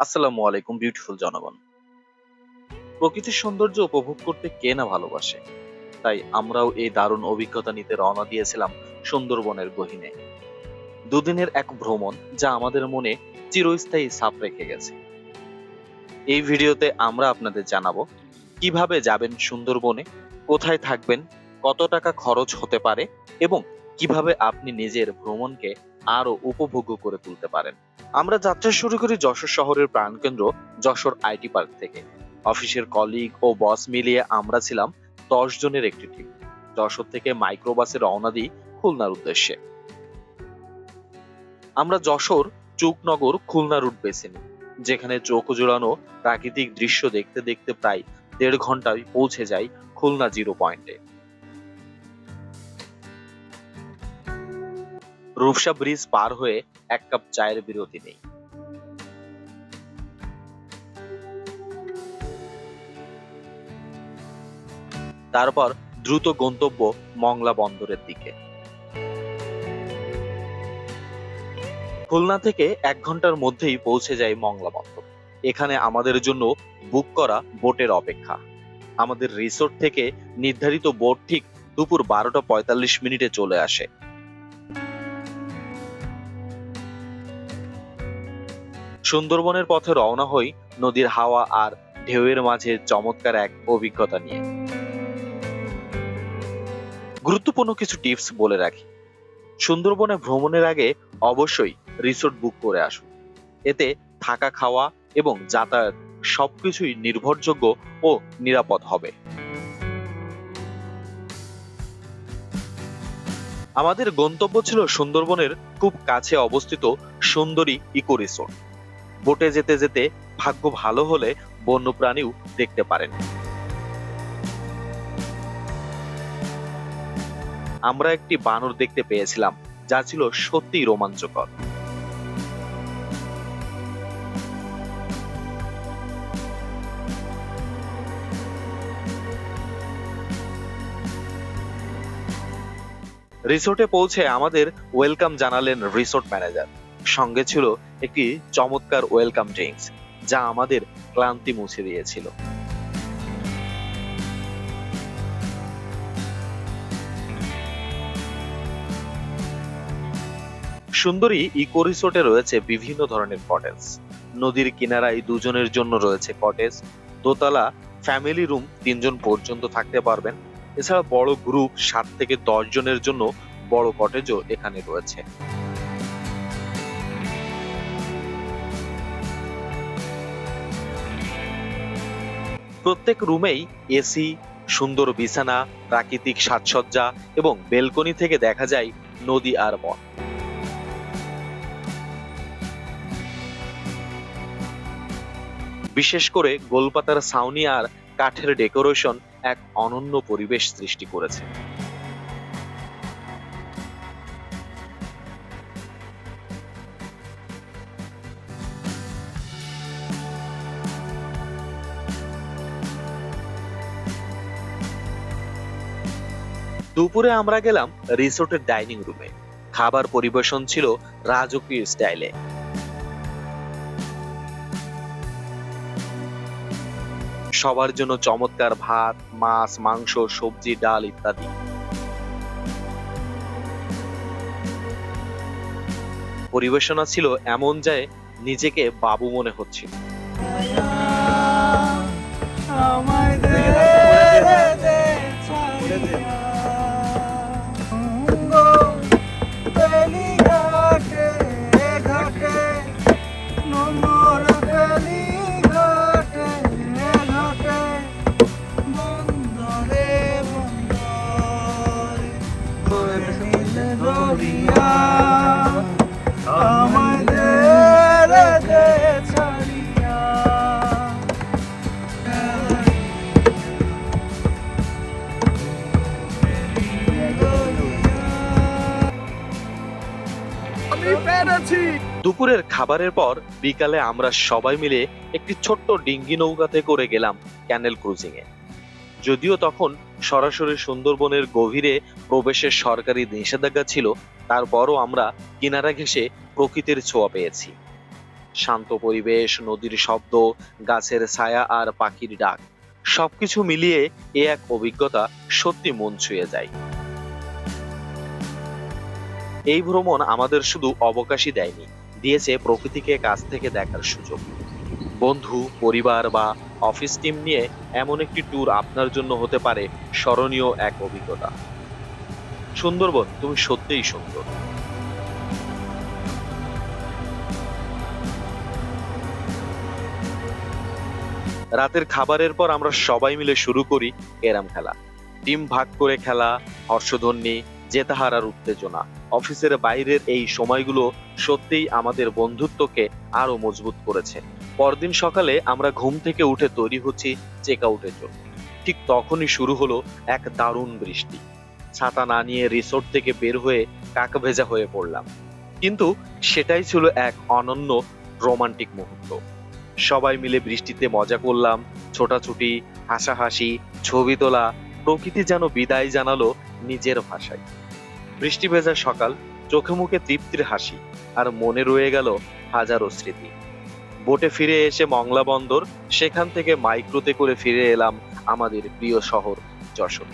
আসসালামু আলাইকুম বিউটিফুল জনগণ। প্রকৃতির সৌন্দর্য উপভোগ করতে কে না ভালোবাসে? তাই আমরাও এই দারুণ অভিজ্ঞতা নিতে রওনা দিয়েছিলাম সুন্দরবনের গহীনে। দুদিনের এক ভ্রমণ যা আমাদের মনে চিরস্থায়ী ছাপ রেখে গেছে। এই ভিডিওতে আমরা আপনাদের জানাব, কীভাবে যাবেন সুন্দরবনে, কোথায় থাকবেন, কত টাকা খরচ হতে পারে এবং কীভাবে আপনি নিজের ভ্রমণকে আরও উপভোগ্য করে তুলতে পারেন। আমরা যাত্রা শুরু করি যশোর শহরের প্রাণকেন্দ্র, যশোর আইটি পার্ক থেকে। অফিসের কলিগ ও বস মিলিয়ে আমরা ছিলাম দশ জনের একটি টিম যশোর থেকে মাইক্রোবাসে রওনা দিই খুলনার উদ্দেশ্যে। আমরা যশোর চুকনগর খুলনা রুট বেছে নিই, যেখানে চোখ জোড়ানো প্রাকৃতিক দৃশ্য দেখতে দেখতে প্রায় দেড় ঘন্টায় পৌঁছে যাই খুলনা জিরো পয়েন্টে রূপসা ব্রিজ পার হয়ে এক কাপ চায়ের বিরতি নেই। তারপর দ্রুত গন্তব্য মংলা বন্দরের দিকে। খুলনা থেকে এক ঘণ্টার মধ্যেই পৌঁছে যায় মংলা বন্দর। এখানে আমাদের জন্য বুক করা বোটের অপেক্ষা। আমাদের রিসোর্ট থেকে নির্ধারিত বোট ঠিক দুপুর বারোটা পঁয়তাল্লিশ মিনিটে চলে আসে। সুন্দরবনের পথে রওনা হই নদীর হাওয়া আর ঢেউয়ের মাঝে চমৎকার এক অভিজ্ঞতা নিয়ে। গুরুত্বপূর্ণ কিছু টিপস বলে রাখি। সুন্দরবনে ভ্রমণের আগে অবশ্যই রিসোর্ট বুক করে আসুন। এতে থাকা খাওয়া এবং যাতায়াত সবকিছুই নির্ভরযোগ্য ও নিরাপদ হবে। আমাদের গন্তব্য ছিল সুন্দরবনের খুব কাছে অবস্থিত সুন্দরী ইকো রিসোর্ট। বোটে যেতে যেতে ভাগ্য ভালো হলে বন্যপ্রাণীও দেখতে পারেন। আমরা একটি বানর দেখতে পেয়েছিলাম, যা ছিল সত্যি রোমাঞ্চকর। রিসোর্টে পৌঁছে আমাদের ওয়েলকাম জানালেন রিসোর্ট ম্যানেজার। সঙ্গে ছিল একটি চমৎকার ওয়েলকাম ড্রিঙ্কস যা আমাদের ক্লান্তি মুছে দিয়েছিল। সুন্দরী ইকো রিসোর্টে রয়েছে বিভিন্ন ধরনের কটেজ নদীর কিনারায় দুজনের জন্য রয়েছে কটেজ দোতলা ফ্যামিলি রুম তিনজন পর্যন্ত থাকতে পারবেন। এছাড়া বড় গ্রুপ সাত থেকে দশ জনের জন্য বড় কটেজও এখানে রয়েছে। প্রত্যেক রুমেই এসি সুন্দর বিছানা, প্রাকৃতিক সাজসজ্জা এবং বেলকনি থেকে দেখা যায় নদী আর বন। বিশেষ করে গোলপাতার সাউনি আর কাঠের ডেকোরেশন এক অনন্য পরিবেশ সৃষ্টি করেছে। দুপুরে আমরা গেলাম রিসোর্টের ডাইনিং রুমে। খাবার পরিবেশন ছিল রাজকীয় স্টাইলে। সবার জন্য চমৎকার ভাত, মাছ, মাংস, সবজি, ডাল ইত্যাদি। পরিবেশনা ছিল এমন যায় নিজেকে বাবু মনে হচ্ছিল। দুপুরের খাবারের পর বিকালে আমরা সবাই মিলে একটি ছোট্ট ডিঙ্গি নৌকাতে করে গেলাম ক্যানেল ক্রুজিং এ যদিও তখন সরাসরি সুন্দরবনের গভীরে প্রবেশের সরকারি নিষেধাজ্ঞা ছিল, তারপরও আমরা কিনারা ঘেঁষে প্রকৃতির ছোঁয়া পেয়েছি। শান্ত পরিবেশ, নদীর শব্দ, গাছের ছায়া আর পাখির ডাক, সবকিছু মিলিয়ে এ এক অভিজ্ঞতা সত্যি মন ছুঁয়ে যায়। এই ভ্রমণ আমাদের শুধু অবকাশই দেয়নি দিয়েছে প্রকৃতিকে কাছ থেকে দেখার সুযোগ। বন্ধু, পরিবার বা অফিস টিম নিয়ে এমন একটি ট্যুর আপনার জন্য হতে পারে স্মরণীয় এক অভিজ্ঞতা। সুন্দরবন, তুমি সত্যিই সুন্দর। রাতের খাবারের পর আমরা সবাই মিলে শুরু করি ক্যারাম খেলা। টিম ভাগ করে খেলা, হর্ষধ্বনি জেতাহারার উত্তেজনা। অফিসের বাইরের এই সময়গুলো সত্যিই আমাদের বন্ধুত্বকে আরও মজবুত করেছে। পরদিন সকালে আমরা ঘুম থেকে উঠে তৈরি হচ্ছি চেক আউটের জন্য। ঠিক তখনই শুরু হলো এক দারুণ বৃষ্টি। ছাতা না নিয়ে রিসোর্ট থেকে বের হয়ে কাক ভেজা হয়ে পড়লাম। কিন্তু সেটাই ছিল এক অনন্য রোমান্টিক মুহূর্ত। সবাই মিলে বৃষ্টিতে মজা করলাম, ছোটাছুটি, হাসাহাসি, ছবি তোলা, প্রকৃতি যেন বিদায় জানালো নিজের ভাষায়। বৃষ্টি ভেজা সকাল, চোখে মুখে তৃপ্তির হাসি আর মনে রয়ে গেল হাজারো স্মৃতি। বোটে ফিরে এসে মংলা বন্দর, সেখান থেকে মাইক্রোতে করে ফিরে এলাম আমাদের প্রিয় শহর যশোর।